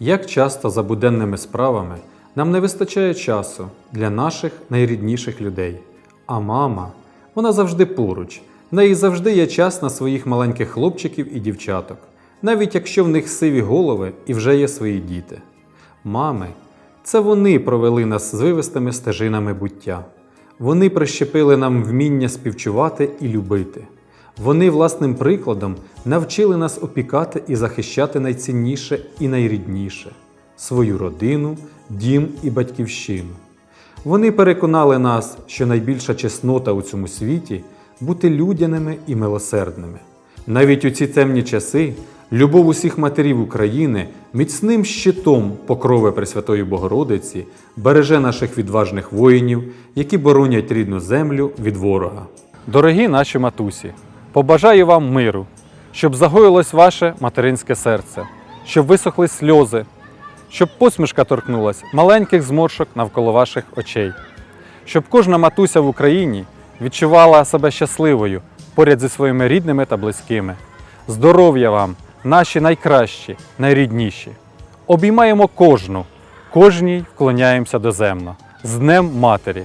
Як часто за буденними справами нам не вистачає часу для наших найрідніших людей. А мама, вона завжди поруч, в неї завжди є час на своїх маленьких хлопчиків і дівчаток, навіть якщо в них сиві голови і вже є свої діти. Мами, це вони провели нас звивистими стежинами буття. Вони прищепили нам вміння співчувати і любити. Вони власним прикладом навчили нас опікати і захищати найцінніше і найрідніше свою родину, дім і батьківщину. Вони переконали нас, що найбільша чеснота у цьому світі бути людяними і милосердними. Навіть у ці темні часи любов усіх матерів України міцним щитом покрови Пресвятої Богородиці береже наших відважних воїнів, які боронять рідну землю від ворога. Дорогі наші матусі, побажаю вам миру, щоб загоїлось ваше материнське серце, щоб висохли сльози, щоб посмішка торкнулась маленьких зморшок навколо ваших очей, щоб кожна матуся в Україні відчувала себе щасливою поряд зі своїми рідними та близькими. Здоров'я вам, наші найкращі, найрідніші. Обіймаємо кожну, кожній вклоняємося доземно. З Днем Матері!